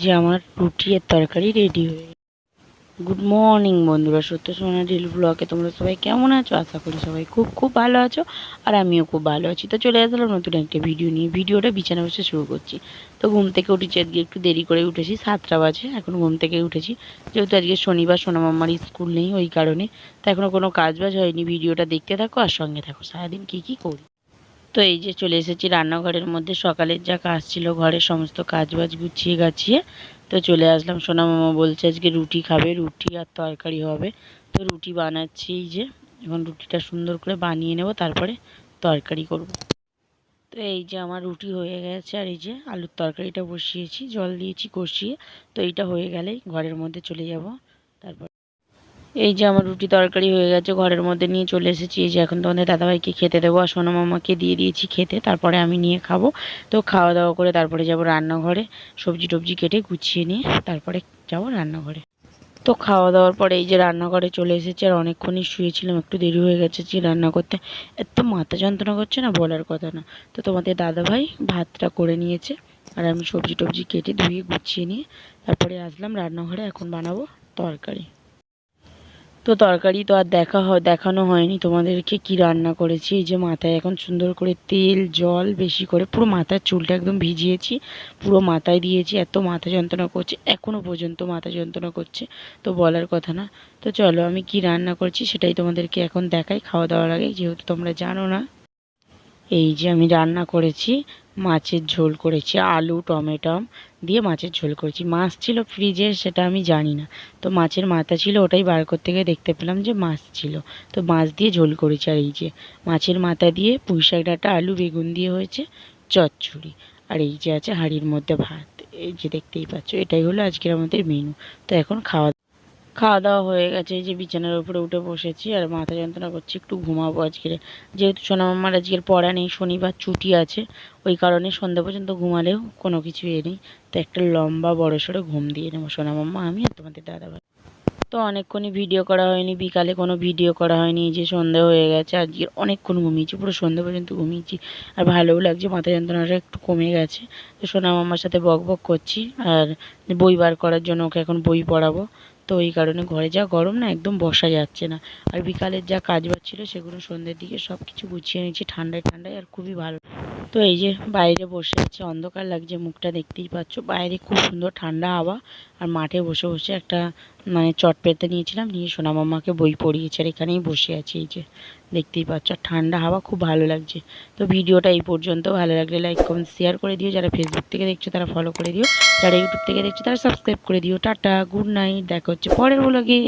যে আমার রুটি আর তরকারি রেডি হয়ে গুড মর্নিং বন্ধুরা সত্য সোনা ডিল ব্লগে তোমরা সবাই কেমন আছো? আশা করি সবাই খুব খুব ভালো আছো আর আমিও খুব ভালো আছি। তো চলে আসলাম নতুন একটা ভিডিও নিয়ে। ভিডিওটা বিছানা বসে শুরু করছি। তো ঘুম থেকে উঠেছি আজকে, একটু দেরি করে উঠেছি, সাতটা বাজে। এখন ঘুম থেকে উঠেছি। যেহেতু আজকে শনিবার সোনামাম্মার স্কুল নেই ওই কারণে। তো এখনও কোনো কাজ বাজ হয়নি। ভিডিওটা দেখতে থাকো আর সঙ্গে থাকো। সারাদিন কী কী করি? তো এই যে চলে এসেছি রান্নাঘরের মধ্যে। সকালের যা কাজ ছিল ঘরের সমস্ত কাজ বাজ গুছিয়ে গাছিয়ে তো চলে আসলাম। সোনা মামা বলছে আজকে রুটি খাবে, রুটি আর তরকারি হবে। তো রুটি বানাচ্ছি এই যে। এখন রুটিটা সুন্দর করে বানিয়ে নেব, তারপরে তরকারি করব। তো এই যে আমার রুটি হয়ে গেছে আর এই যে আলুর তরকারিটা বসিয়েছি, জল দিয়েছি কষিয়ে। তো এইটা হয়ে গেলেই ঘরের মধ্যে চলে যাব। তারপর এই যে আমার রুটি তরকারি হয়ে গেছে, ঘরের মধ্যে নিয়ে চলে এসেছি। এই যে এখন তোমাদের দাদাভাইকে খেতে দেবো আর সোনা মামাকে দিয়ে দিয়েছি খেতে, তারপরে আমি নিয়ে খাব। তো খাওয়া দাওয়া করে তারপরে যাব রান্নাঘরে সবজি টবজি কেটে গুছিয়ে নিয়ে তারপরে যাব রান্নাঘরে। তো খাওয়া দাওয়ার পরে এই যে রান্নাঘরে চলে এসেছি আর অনেকক্ষণই শুয়েছিলাম, একটু দেরি হয়ে গেছে যে রান্না করতে। এত মাথা যন্ত্রণা করছে না বলার কথা না। তো তোমাদের দাদাভাই ভাতটা করে নিয়েছে আর আমি সবজি টবজি কেটে ধুয়ে গুছিয়ে নিয়ে তারপরে আসলাম রান্নাঘরে, এখন বানাবো তরকারি। তো তরকারি তো আর দেখা হয় দেখানো হয়নি। তোমাদেরকে কি রান্না করেছি? এই যে মাথায় এখন সুন্দর করে তেল, জল, বেশি করে পুরো মাথার চুলটা একদম ভিজিয়েছি। পুরো মাথায় দিয়েছি, এত মাথা যন্ত্রণা করছে এখনও পর্যন্ত মাথা যন্ত্রণা করছে। তো বলার কথা না। তো চলো আমি কি রান্না করছি সেটাই তোমাদেরকে এখন দেখাই। খাওয়া দাওয়ার আগে, যেহেতু তোমরা জানো না। এই যে আমি রান্না করেছি। মাছের ঝোল করেছি, আলু, টমেটো দিয়ে মাছের ঝোল করেছি। মাছ ছিল ফ্রিজে সেটা আমি জানি না। তো মাছের মাথা ছিল, ওটাই বার করতে গিয়ে দেখতে পেলাম যে মাছ ছিল। তো মাছ দিয়ে ঝোল করেছি, আর এই যে মাছের মাথা দিয়ে পুঁই শাক ডাঁটা, আলু, বেগুন দিয়ে হয়েছে চচ্চড়ি। আর এই যে আছে হাঁড়ির মধ্যে ভাত, এই যে দেখতেই পাচ্ছ, এটাই হলো আজকের আমাদের মেনু তো এখন খাওয়া খাওয়া দাওয়া হয়ে গেছে, এই যে বিছানার উপরে উঠে বসেছি আর মাথা যন্ত্রণা করছি, একটু ঘুমাবো আজকের যেহেতু সোনামাম্মার আজকের পড়া নেই, শনিবার ছুটি আছে, ওই কারণে সন্ধ্যা পর্যন্ত ঘুমালেও কোনো কিছু এ নেই। তো একটা লম্বা বড় সড়ো ঘুম দিয়ে নেব। সোনামাম্মা আমি আর তোমাদের দাদাভাই তো অনেকক্ষণই ভিডিও করা হয়নি, বিকালে কোনো ভিডিও করা হয়নি যে সন্ধে হয়ে গেছে, আজকে অনেকক্ষণ ঘুমিয়েছি, পুরো সন্ধে পর্যন্ত ঘুমিয়েছি। আর ভালোও লাগছে, মাথা যন্ত্রণাটা একটু কমে গেছে। তো সোনা মামার সাথে বক বক করছি, আর বই বার করার জন্য ওকে এখন বই পড়াবো। তো এই কারণে ঘরে যা গরম না একদম বসা যাচ্ছে না। আর বিকালের যা কাজ বাজ ছিল সেগুলো সন্ধ্যের দিকে সব কিছু গুছিয়ে নিয়েছি ঠান্ডায় ঠান্ডায় আর খুবই ভালো। তো এই যে বাইরে বসে আছে, অন্ধকার লাগছে, মুখটা দেখতেই পাচ্ছ। বাইরে খুব সুন্দর ঠান্ডা হাওয়া আর মাঠে বসে বসে একটা মানে চট পেতে নিয়েছিলাম, নিয়ে সোনা মামাকে বই পড়িয়েছে আর এখানেই বসে আছি, এই যে দেখতেই পাচ্ছ। ঠান্ডা হাওয়া খুব ভালো লাগছে। তো ভিডিওটা এই পর্যন্ত। ভালো লাগলে লাইক কমেন্ট শেয়ার করে দিও। যারা ফেসবুক থেকে দেখছ তারা ফলো করে দিও। যারা ইউটিউব থেকে দেখছ তারা সাবস্ক্রাইব করে দিও। টাটা গুড নাইট দেখা হচ্ছে পরের ব্লগে